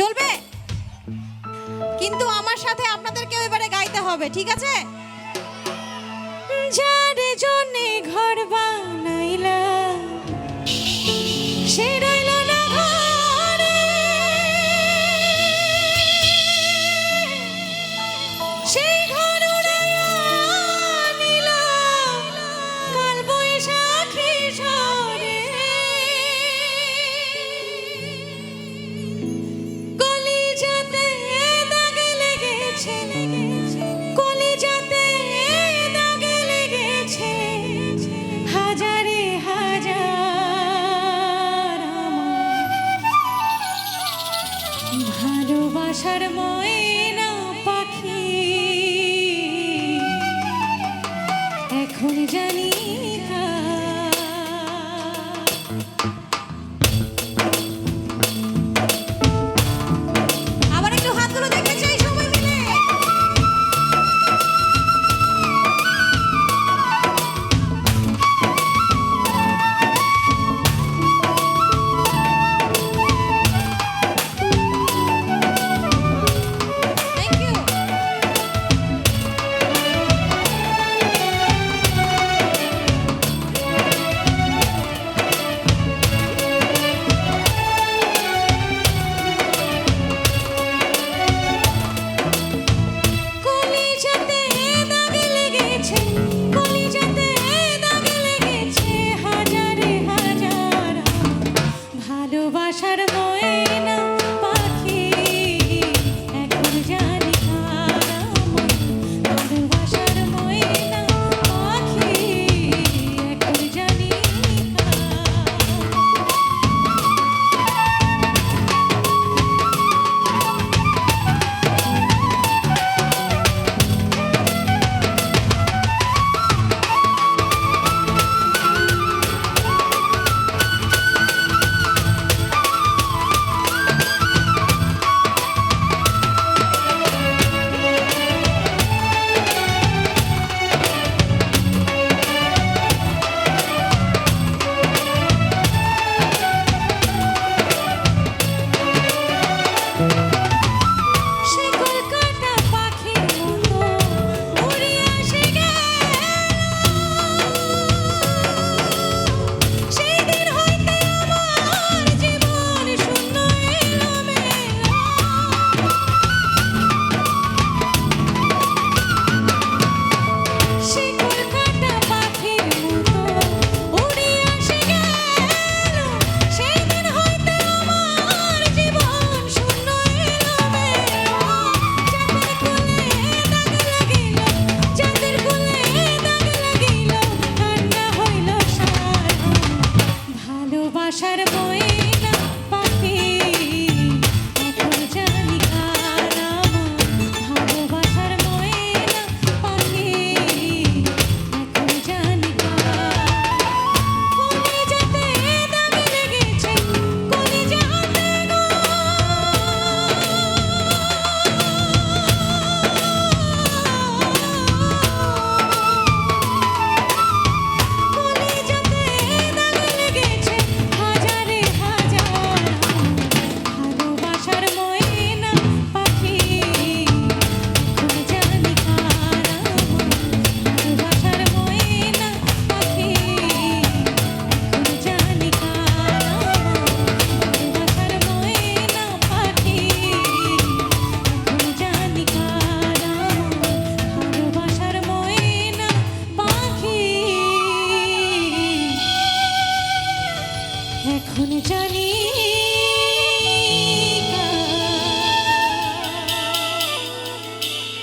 চলবে? কিন্তু আমার সাথে আপনাদেরকেও এবারে গাইতে হবে ঠিক আছে? লেগেছে কলিজাতে হাজারে হাজার ভালোবাসার ময়না পাখি এখন জানি এখন জানি